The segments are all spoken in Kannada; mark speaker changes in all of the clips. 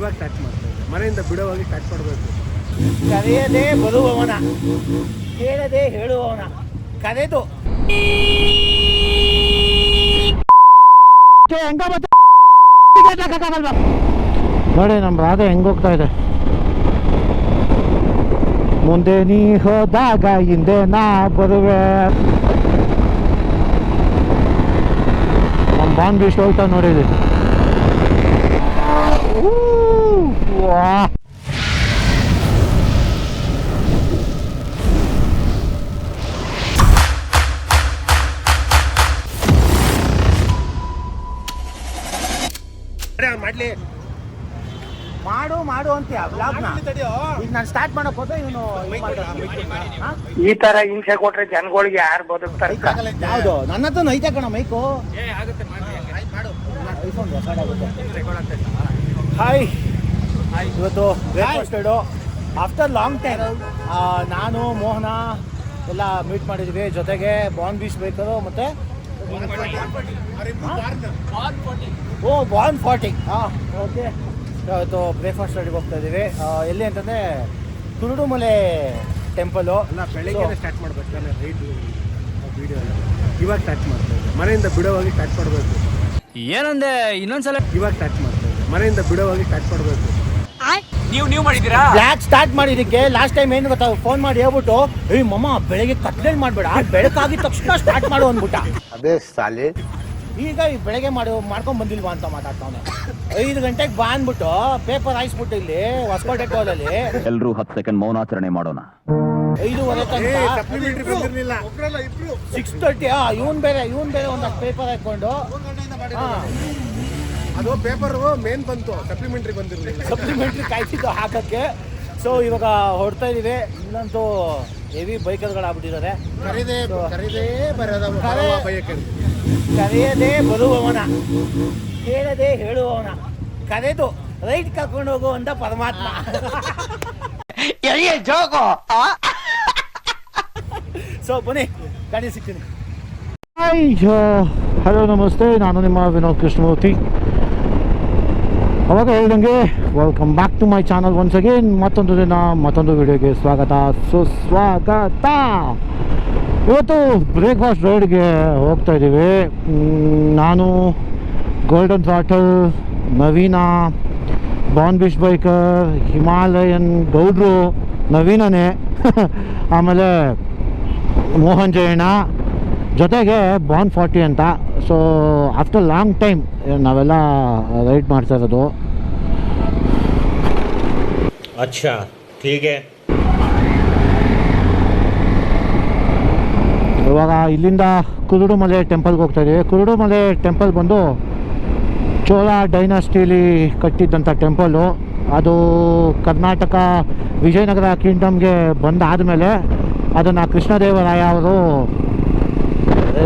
Speaker 1: ಇವಾಗ ಟ್ಯಾಕ್ ಮಾಡ್ತಾ ಮನೆಯಿಂದ ಬಿಡೋವಾಗಿ ಟ್ಯಾಕ್ ಮಾಡಬೇಕು.
Speaker 2: ಕರೆಯದೆ ಬರುವವನ ಕೇಳದೆ ಹೇಳುವವನ ಕರೆದು.
Speaker 3: ನೋಡಿ ನಮ್ಮ ರಾಧೆ ಹೆಂಗ್ ಹೋಗ್ತಾ ಇದೆ. ಮುಂದೆ ನೀ ಹೋದಾಗ ಹಿಂದೆ ನಾ ಬರುವೆ. ನಮ್ಮ ಬಾಂಬ್ ಇಷ್ಟು ಹೋಗ್ತಾ ನೋಡಿದ್ವಿ ವಾ
Speaker 1: ಮಾಡ್ಲಿ.
Speaker 2: ಮಾಡು ಮಾಡು ಅಂತ ವ್ಲಾಗ್ನ ಈಗ ನಾನು ಸ್ಟಾರ್ಟ್ ಮಾಡಕ್ ಹೋದ್ರೆ ಇವನು
Speaker 4: ಈ ತರ ಹಿಂಸೆ ಕೊಟ್ರೆ ಜನಗಳಿಗೆ ಯಾರು ಬದುಕ್ತಾರೆ?
Speaker 2: ಯಾವುದು? ನನ್ನ ಹತ್ರ ಐತೆ ಕಣ ಮೈಕು ಹಾಯ್ ಇವತ್ತು ಬ್ರೇಕ್ಫಾಸ್ಟೆಡು ಆಫ್ಟರ್ ಲಾಂಗ್ ಟೈಮ್ ನಾನು ಮೋಹನ ಎಲ್ಲ ಮೀಟ್ ಮಾಡಿದ್ವಿ. ಜೊತೆಗೆ ಬಾನ್ ಬೀಚ್ ಬೇಕಾದ್ರು ಮತ್ತೆ ಓ ಬಾನ್ ಫಾರ್ಟಿ ಹಾಂ ಓಕೆ ಇವತ್ತು ಬ್ರೇಕ್ಫಾಸ್ಟ್ ರೆಡಿಗೆ ಹೋಗ್ತಾ ಇದ್ದೀವಿ ಎಲ್ಲಿ ಅಂತಂದರೆ ಕುರುಡುಮಲೆ ಟೆಂಪಲು
Speaker 1: ಅಲ್ಲ ಬೆಳಿಗ್ಗೆ ಸ್ಟಾರ್ಟ್ ಮಾಡಬೇಕು. ರೈಟ್ ವಿಡಿಯೋ ಇವಾಗ ಸ್ಟಾರ್ಟ್ ಮಾಡ್ತಾ ಮನೆಯಿಂದ ಬಿಡೋವಾಗಿ ಸ್ಟಾರ್ಟ್ ಮಾಡಬೇಕು.
Speaker 5: ಏನಂದೆ ಇನ್ನೊಂದ್ಸಲ?
Speaker 1: ಇವಾಗ ಸ್ಟಾರ್ಟ್ ಮಾಡ್ತಾ ಇದ್ದೆ ಮನೆಯಿಂದ ಬಿಡೋವಾಗಿ ಸ್ಟಾರ್ಟ್ ಮಾಡಬೇಕು.
Speaker 5: ನೀವು ನೀವು ಮಾಡಿದ್ದೀರಾ?
Speaker 2: ಬ್ಲ್ಯಾಕ್ ಸ್ಟಾರ್ಟ್ ಮಾಡಿದಕ್ಕೆ ಲಾಸ್ಟ್ ಟೈಮ್ ಏನು ಗೊತ್ತಾ ಫೋನ್ ಮಾಡಿ ಹೇಳ್ಬಿಟ್ಟು ಏಯ್ ಮಮ್ಮ ಬೆಳಗ್ಗೆ ಕತ್ಲೇಲ್ ಮಾಡಬೇಡ ಬೆಳಕಾಗಿದ ತಕ್ಷಣ ಸ್ಟಾರ್ಟ್ ಮಾಡು ಅಂದ್ಬಿಟ್ಟ.
Speaker 4: ಅದೇ ಸಾಲಿ
Speaker 2: ಈಗ ಈ ಬೆಳಗ್ಗೆ ಮಾಡಿ ಮಾಡ್ಕೊಂಡ್ ಬಂದಿಲ್ವಾ ಅಂತ ಮಾತಾಡ್ತಾವನೆ. ಐದು ಗಂಟೆಗೆ ಬಾ ಅಂದ್ಬಿಟ್ಟು ಪೇಪರ್ ಹಾಯಿಸ್ಬಿಟ್ಟು ಇಲ್ಲಿ ಹೊಸಕೋಟೆ ಟೋಲಲ್ಲಿ
Speaker 6: ಎಲ್ಲರೂ ಹತ್ತು ಸೆಕೆಂಡ್ ಮೌನಾಚರಣೆ ಮಾಡೋಣ.
Speaker 2: ಐದೂವರೆ ತನಕ
Speaker 1: ಸಪ್ಲಿಮೆಂಟ್ರಿ ಬಂದಿರಲಿಲ್ಲ.
Speaker 2: ಸಿಕ್ಸ್ ತರ್ಟಿ ಇವನ್ ಬೇರೆ ಇವನ್ ಬೇರೆ ಒಂದಷ್ಟು ಪೇಪರ್ ಹಾಕೊಂಡು ಹಾ.
Speaker 1: ಅದು ಪೇಪರ್ ಮೇನ್ ಬಂತು ಸಪ್ಲಿಮೆಂಟ್ರಿ ಬಂದಿರಲಿಲ್ಲ
Speaker 2: ಸಪ್ಲಿಮೆಂಟ್ರಿ ಕಾಯ್ತಿತ್ತು ಹಾಕಕ್ಕೆ. ಸೊ ಇವಾಗ ಹೊಡ್ತಾ ಇದೀವಿ. ಇನ್ನಂತೂ ಹೆವಿ ಬೈಕರ್ಗಳಾಗ್ಬಿಟ್ಟಿದ್ದಾರೆ
Speaker 1: ಕರೀದೇ ಕರೆಯದೇ ಬರೋದ
Speaker 2: ಕರೆ-
Speaker 1: ಬರುವ ಬಯಕೆ
Speaker 2: ಕರೆಯದೆ ಬರುವವನ ಕೇಳದೆ ಹೇಳುವವನ ಕರೆದು ರೈಟ್ ಕರ್ಕೊಂಡು ಹೋಗುವಂತ ಪರಮಾತ್ಮ. ಸೊ ಬನ್ನಿ ಗಾಡಿ ಸಿಗ್ತೀನಿ.
Speaker 3: ಅಯ್ಯೋ ಹಲೋ ನಮಸ್ತೆ. ನಾನು ನಿಮ್ಮ ವಿನೋದ್ ಕೃಷ್ಣಮೂರ್ತಿ. ಅವಾಗ ಹೇಳ್ದಂಗೆ welcome back to my channel once again ಮತ್ತೊಂದು ದಿನ ಮತ್ತೊಂದು ವಿಡಿಯೋಗೆ ಸ್ವಾಗತ ಸುಸ್ವಾಗತ ಇವತ್ತು ಬ್ರೇಕ್ಫಾಸ್ಟ್ ರೈಡ್ಗೆ ಹೋಗ್ತಾ ಇದ್ದೀವಿ. ನಾನು ಗೋಲ್ಡನ್ ಥಾಟಲ್ ನವೀನಾ ಬಾನ್ ಬೀಚ್ ಬೈಕರ್ ಹಿಮಾಲಯನ್ ಗೌಡ್ರು ನವೀನನೇ. ಆಮೇಲೆ ಮೋಹನ್ ಜಯಣ್ಣ ಜೊತೆಗೆ ಬಾನ್ ಫಾರ್ಟಿ ಅಂತ. ಸೊ ಆಫ್ಟರ್ ಲಾಂಗ್ ಟೈಮ್ ನಾವೆಲ್ಲ ರೈಡ್ ಮಾಡ್ತಾ ಇರೋದು.
Speaker 7: ಅಚ್ಚಾ ಹೀಗೆ?
Speaker 3: ಇವಾಗ ಇಲ್ಲಿಂದ ಕುರುಡುಮಲೆ ಟೆಂಪಲ್ಗೆ ಹೋಗ್ತಾ ಇದ್ದೀವಿ ಕುರುಡುಮಲೆ ಟೆಂಪಲ್ ಬಂದು ಚೋಳ ಡೈನಾಸ್ಟಿಲಿ ಕಟ್ಟಿದ್ದಂಥ ಟೆಂಪಲ್ಲು ಅದು ಕರ್ನಾಟಕ ವಿಜಯನಗರ ಕಿಂಗ್ಡಮ್ಗೆ ಬಂದಾದಮೇಲೆ ಅದನ್ನು ಕೃಷ್ಣದೇವರಾಯ ಅವರು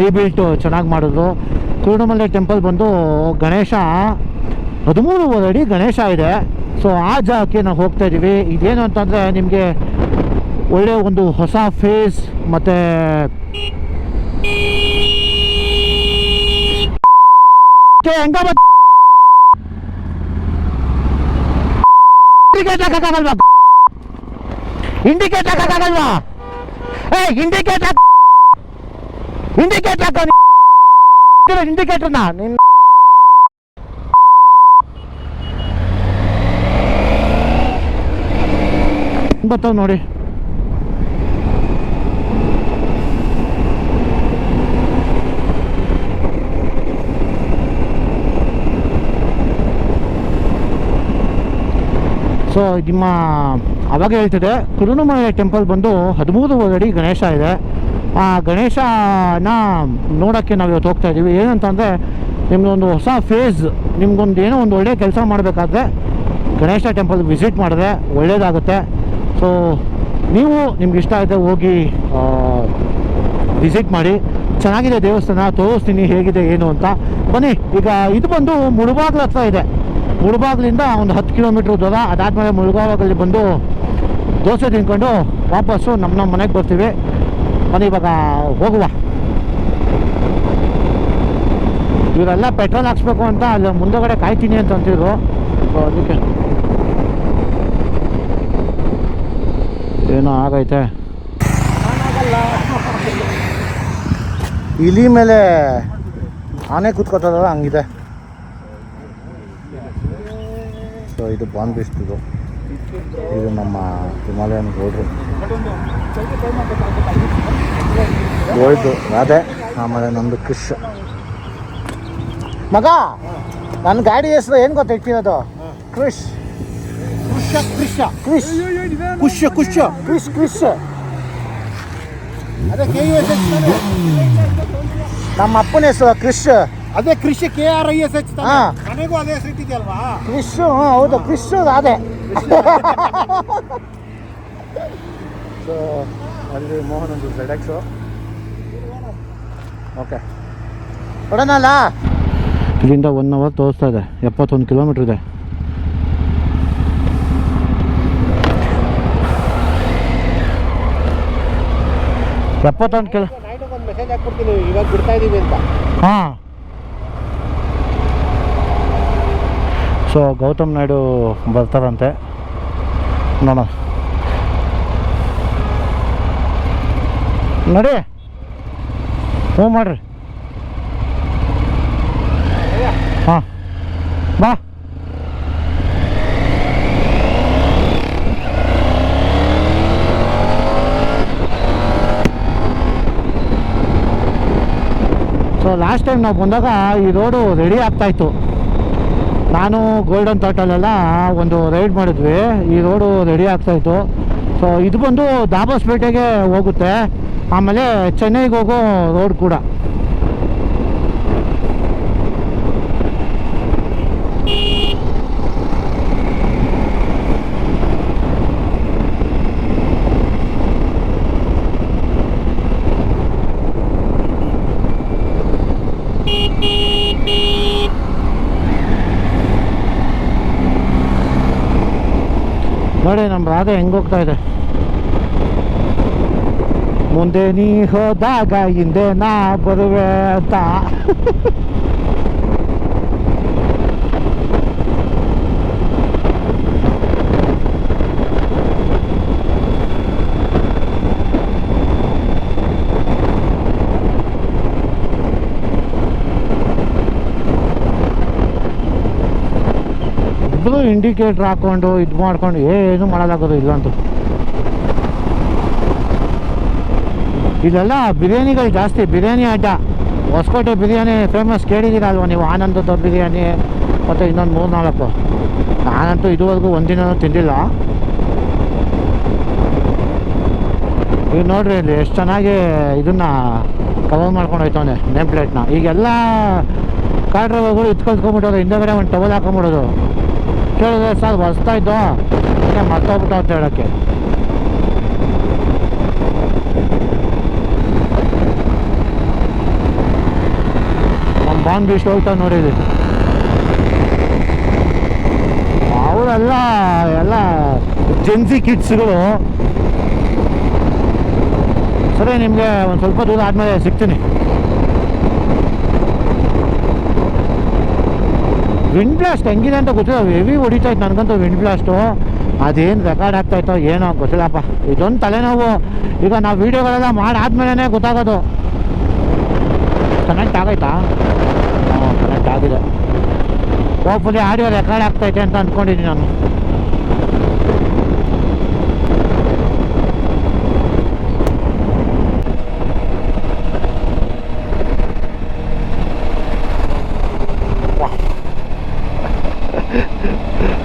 Speaker 3: ರೀಬಿಲ್ಟು ಚೆನ್ನಾಗಿ ಮಾಡಿದ್ರು ಕುರುಡುಮಲೆ ಟೆಂಪಲ್ ಬಂದು ಗಣೇಶ ಹದಿಮೂರುವರೆ ಅಡಿ ಗಣೇಶ ಇದೆ. ಸೊ ಆ ಜಾಗಕ್ಕೆ ನಾವು ಹೋಗ್ತಾ ಇದ್ದೀವಿ ಇದೇನು ಅಂತಂದರೆ ನಿಮಗೆ ಒಳ್ಳೆಯ ಒಂದು ಹೊಸ ಫೇಸ್ ಮತ್ತು ಇಂಡಿಕೇಟ್ ಹಾಕಕ್ಕಾಗಲ್ವಾ ಇಂಡಿಕೇಟ್ ಹಾಕಕ್ಕಾಗಲ್ವಾ ಏ ಇಂಡಿಕೇಟ್ ಹಾಕ ಇಂಡಿಕೇಟ್ ಇಂಡಿಕೇಟರ್ ಇಂಡಿಕೇಟರ್ನ ನಿನ್ನ ಬರ್ತಾವ ನೋಡಿ. ಸೊ ನಿಮ್ಮ, ಅವಾಗ ಹೇಳ್ತಿದೆ ಕುರುಣಮಲೆ ಟೆಂಪಲ್ ಬಂದು ಹದಿಮೂರು ಅಡಿ ಗಣೇಶ ಇದೆ. ಆ ಗಣೇಶನ ನೋಡೋಕ್ಕೆ ನಾವು ಇವತ್ತು ಹೋಗ್ತಾ ಇದ್ದೀವಿ ಏನಂತಂದರೆ ನಿಮ್ಮದೊಂದು ಹೊಸ ಫೇಸ್ ನಿಮ್ಗೊಂದು ಏನೋ ಒಂದು ಒಳ್ಳೆಯ ಕೆಲಸ ಮಾಡಬೇಕಾದ್ರೆ ಗಣೇಶ ಟೆಂಪಲ್ ವಿಸಿಟ್ ಮಾಡಿದ್ರೆ ಒಳ್ಳೆಯದಾಗುತ್ತೆ ಸೊ ನೀವು ನಿಮ್ಗೆ ಇಷ್ಟ ಆಯಿತು ಹೋಗಿ ವಿಸಿಟ್ ಮಾಡಿ. ಚೆನ್ನಾಗಿದೆ ದೇವಸ್ಥಾನ, ತೋರಿಸ್ತೀನಿ ಹೇಗಿದೆ ಏನು ಅಂತ. ಬನ್ನಿ, ಈಗ ಇದು ಬಂದು ಮುಳುಬಾಗ್ಲ ಹತ್ರ ಇದೆ. ಮುಳುಬಾಗ್ಲಿಂದ ಒಂದು ಹತ್ತು ಕಿಲೋಮೀಟ್ರ್ ದೂರ. ಅದಾದಮೇಲೆ ಮುಳುಗಾವಾಗಲ್ಲಿ ಬಂದು ದೋಸೆ ತಿನ್ಕೊಂಡು ವಾಪಸ್ಸು ನಮ್ಮ ನಮ್ಮ ಮನೆಗೆ ಬರ್ತೀವಿ. ಮನೆಗೆ ಇವಾಗ ಹೋಗುವ. ಇವರೆಲ್ಲ ಪೆಟ್ರೋಲ್ ಹಾಕ್ಸ್ಬೇಕು ಅಂತ ಅಲ್ಲಿ ಮುಂದಗಡೆ ಕಾಯ್ತೀನಿ ಅಂತ ಅಂತಿದ್ರು. ಸೊ ಅದಕ್ಕೆ. ಏನೋ ಆಗೈತೆ. ಇಲಿ ಮೇಲೆ ಆನೆ ಕೂತ್ಕೊತದ ಹಂಗಿದೆ. ಸೊ ಇದು ಬಾಂಬಿಸ್ತಿದ್ರು ಇದು ನಮ್ಮ ಹಿಮಾಲಯನ್ ಗೋಲ್ಡ್ರು ಗೋಲ್ಡು ರಾಧೆ. ಆಮೇಲೆ ನಂದು ಕ್ರಿಶ್ ಮಗ ನನ್ನ ಗಾಡಿ ಹೆಸರು ಏನು ಗೊತ್ತಾ ಇಟ್ಟಿರೋದು? ಕ್ರಿಶ್ ಕೃಷ ಕೃಷ ಕ್ರಿಶ್ ಕುಶ್ ಕುಶ್ ಕ್ರಿಶ್ ಕ್ರಿಶ್
Speaker 2: ಅದೇ
Speaker 3: ನಮ್ಮ ಅಪ್ಪನ ಹೆಸರು ಕ್ರಿಶ್
Speaker 2: ಅದೇ ಕೃಷಿ K R I S H
Speaker 3: ಹಾ.
Speaker 2: ನನಗೂ ಅದೇ ಹೆಸರು ಇಟ್ಟಿದ್ಯಲ್ವಾ
Speaker 3: ಕ್ರಿಶ್ ಹೌದು ಕ್ರಿಶ್ ಅದೇ ಸೊ ಅಲ್ಲಿ ಮೋಹನ್ ಒಂದು ಝೆಡ್ ಎಕ್ಸು ಓಕೆ ಕೊಡೋಣಲ್ಲ? ಇಲ್ಲಿಂದ ಒನ್ ಅವರ್ ತೋರಿಸ್ತಾ ಇದೆ. ಎಪ್ಪತ್ತೊಂದು ಕಿಲೋಮೀಟ್ರ್ ಇದೆ. ಎಪ್ಪತ್ತೊಂದು ಕಿಲೋ
Speaker 2: ನೈಟ್ ಒಂದು ಮೆಸೇಜ್ ಹಾಕ್ಬಿಡ್ತೀನಿ ಇವಾಗ ಬಿಡ್ತಾ ಇದೀವಿ ಅಂತ.
Speaker 3: ಹಾಂ. ಸೊ ಗೌತಮ್ ನಾಯ್ಡು ಬರ್ತಾರಂತೆ. ನೋಡೋಣ. ನಡಿ. ಹ್ಞೂ ಮಾಡ್ರಿ. ಹಾಂ. ಬಾ. ಸೊ ಲಾಸ್ಟ್ ಟೈಮ್ ನಾವು ಬಂದಾಗ ಈ ರೋಡು ರೆಡಿ ಆಗ್ತಾಯಿತ್ತು ನಾನು ಗೋಲ್ಡನ್ ತೋಟಲೆಲ್ಲ ಒಂದು ರೈಡ್ ಮಾಡಿದ್ವಿ. ಈ ರೋಡು ರೆಡಿ ಆಗ್ತಾಯಿತ್ತು ಸೊ ಇದು ಬಂದು ದಾಬಾಸ್ಪೇಟೆಗೆ ಹೋಗುತ್ತೆ. ಆಮೇಲೆ ಚೆನ್ನೈಗೆ ಹೋಗೋ ರೋಡ್ ಕೂಡ. ನೋಡಿ ಹೆಂಗೋಗ್ತಾ ಇದೆ? ಮುಂದೆ ನೀ ಹೋದಾಗ ಹಿಂದೆ ನಾ ಬರುವೆ ಅಂತ. ಇಬ್ಬರು ಇಂಡಿಕೇಟ್ರ್ ಹಾಕೊಂಡು ಇದು ಮಾಡ್ಕೊಂಡು ಏನು ಮಾಡೋದಾಗೋದು ಇಲ್ಲಂತೂ ಇಲ್ಲೆಲ್ಲ ಬಿರಿಯಾನಿಗಳು ಜಾಸ್ತಿ. ಬಿರಿಯಾನಿ ಅಡ್ಡ ಹೊಸಕೋಟೆ ಬಿರಿಯಾನಿ ಫೇಮಸ್ ಕೇಳಿದ್ದೀರಲ್ವ ನೀವು? ಆನಂದದ ಬಿರಿಯಾನಿ, ಮತ್ತು ಇನ್ನೊಂದು ಮೂರು ನಾಲ್ಕು. ನಾನಂತೂ ಇದುವರೆಗೂ ಒಂದಿನ ತಿಂದಿಲ್ಲ. ಈಗ ನೋಡ್ರಿ ಇಲ್ಲಿ ಎಷ್ಟು ಚೆನ್ನಾಗಿ ಇದನ್ನ ಕವರ್ ಮಾಡ್ಕೊಂಡು ಹೋಯ್ತವನೆ ನೇಮ್ ಪ್ಲೇಟ್ನ ಈಗೆಲ್ಲ ಕಾರ್ ಡ್ರೈವರ್ಗಳು ಇತ್ಕೊಳ್ಸ್ಕೊಂಬಿಟ್ಟವ್ರು ಹಿಂದೆಗಡೆ ಒಂದು ಟವಲ್ ಹಾಕೊಂಬಿಡೋದು ಕೇಳಿದ್ರೆ ಸರ್, ಹೊಸ್ತಾ ಇದ್ದೋ ಮತ್ತೆ ಮರ್ತೋಗ್ಬಿಟ್ಟು ಅಂತ ಹೇಳೋಕ್ಕೆ. ನಮ್ಮ ಬಾಂಬ್ ಇಷ್ಟು ಹೋಗ್ತಾ ನೋಡಿದ್ವಿ. ಅವರೆಲ್ಲ, ಎಲ್ಲ ಜೆನ್ಸಿ ಕಿಡ್ಸ್ಗಳು ಸರಿ, ನಿಮಗೆ ಒಂದು ಸ್ವಲ್ಪ ದೂರ ಆದಮೇಲೆ ಸಿಗ್ತೀನಿ. ವಿಂಡ್ ಬ್ಲಾಸ್ಟ್ ಹೆಂಗಿದೆ ಅಂತ ಗೊತ್ತಿಲ್ಲ. ಹೆವಿ ಹೊಡಿತಾ ಇತ್ತು ನನಗಂತೂ ವಿಂಡ್ ಬ್ಲಾಸ್ಟು. ಅದೇನು ರೆಕಾರ್ಡ್ ಆಗ್ತಾಯಿತ್ತೋ ಏನೋ ಗೊತ್ತಿಲ್ಲಪ್ಪ. ಇದೊಂದು ತಲೆನೋವು. ಈಗ ನಾವು ವೀಡಿಯೋಗಳೆಲ್ಲ ಮಾಡಾದ್ಮೇಲೆ ಗೊತ್ತಾಗೋದು. ಕನೆಕ್ಟ್ ಆಗೈತಾ? ಹಾಂ ಕನೆಕ್ಟ್ ಆಗಿದೆ. ಹೋಪ್ಫುಲಿ ಆಡಿಯೋ ರೆಕಾರ್ಡ್ ಆಗ್ತೈತೆ ಅಂತ ಅಂದ್ಕೊಂಡಿದ್ದೀನಿ ನಾನು.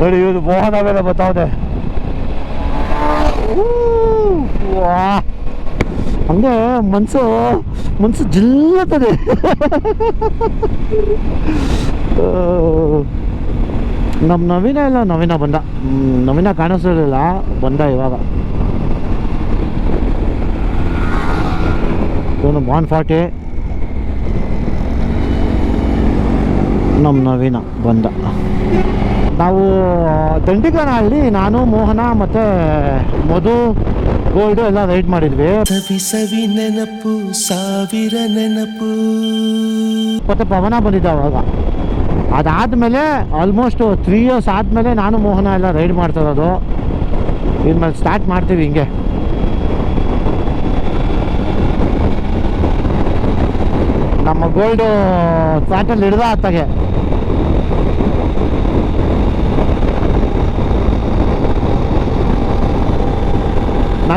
Speaker 3: ನೋಡಿ ಇವ್ರು ಮೋಹನ ಮೇಲೆ ಬರ್ತಾವ್ದೆ ವಾ. ಹಂಗೆ ಮನ್ಸು ಮನಸ್ಸು ಜಿಲ್ಲತ್ತದೆ. ನಮ್ಮ ನವೀನ ಇಲ್ಲ, ನವೀನ ಬಂದ. ನವೀನ ಕಾಣಿಸ್ತಿರ್ಲಿಲ್ಲ ಬಂದ ಇವಾಗ. ಇವನು ಬಾನ್ ಫಾರ್ಟಿ. ನಮ್ಮ ನವೀನ ಬಂದ. ನಾವು ದಂಡಿಗನಹಳ್ಳಿ ನಾನು ಮೋಹನ ಮತ್ತೆ ಮಧು ಗೋಲ್ಡ್ ಎಲ್ಲ ರೈಡ್ ಮಾಡಿದ್ವಿ.
Speaker 8: ಸವಿ ನೆನಪು ಸಾವಿರ ನೆನಪು.
Speaker 3: ಮತ್ತೆ ಪವನ ಬಂದಿದ್ದ ಅವಾಗ. ಅದಾದಮೇಲೆ ಆಲ್ಮೋಸ್ಟ್ ತ್ರೀ ಇಯರ್ಸ್ ಆದಮೇಲೆ ನಾನು ಮೋಹನ ಎಲ್ಲ ರೈಡ್ ಮಾಡ್ತಾ ಇರೋದು. ಇನ್ಮೇಲೆ ಸ್ಟಾರ್ಟ್ ಮಾಡ್ತೀವಿ ಹಿಂಗೆ. ನಮ್ಮ ಗೋಲ್ಡ್ ಫ್ಲಾಟಲ್ಲಿ ಹಿಡ್ದ ಆತಾಗೆ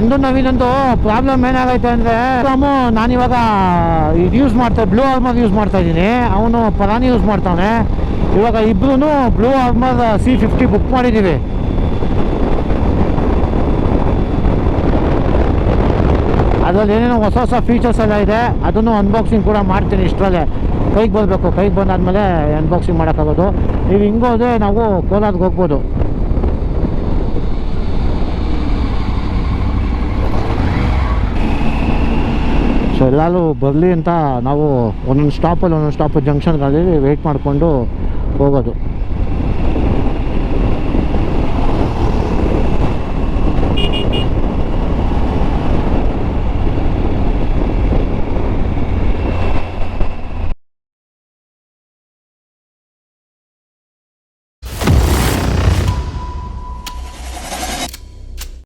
Speaker 3: ನಂದು ನವೀನಂದು ಪ್ರಾಬ್ಲಮ್ ಏನಾಗೈತೆ ಅಂದರೆ ನಾನಿವಾಗ ಇದು ಯೂಸ್ ಮಾಡ್ತಾ ಬ್ಲೂ ಆರ್ಮರ್ ಯೂಸ್ ಮಾಡ್ತಾ ಇದ್ದೀನಿ. ಅವನು ಪರಾನಿ ಯೂಸ್ ಮಾಡ್ತಾವನೆ. ಇವಾಗ ಇಬ್ರು blue armour C fifty book ಮಾಡಿದ್ದೀವಿ ಅದರಲ್ಲಿ ಏನೇನೋ ಹೊಸ ಹೊಸ ಫೀಚರ್ಸ್ ಎಲ್ಲ ಇದೆ. ಅದನ್ನು ಅನ್ಬಾಕ್ಸಿಂಗ್ ಕೂಡ ಮಾಡ್ತೀನಿ ಇಷ್ಟರಲ್ಲೇ. ಕೈಗೆ ಬರಬೇಕು ಕೈಗೆ ಬಂದಾದ್ಮೇಲೆ ಅನ್ಬಾಕ್ಸಿಂಗ್ ಮಾಡೋಕ್ಕಾಗೋದು. ನೀವು ಹಿಂಗೋದ್ರೆ ನಾವು ಕೋಲಾರ್ಗೆ ಹೋಗ್ಬೋದು ಸೊ ಎಲ್ಲರೂ ಬರಲಿ ಅಂತ ನಾವು ಒಂದೊಂದು ಸ್ಟಾಪಲ್ಲಿ ಒಂದೊಂದು ಸ್ಟಾಪ್ ಜಂಕ್ಷನ್ಗಳಲ್ಲಿ ವೆಯ್ಟ್ ಮಾಡಿಕೊಂಡು ಹೋಗೋದು.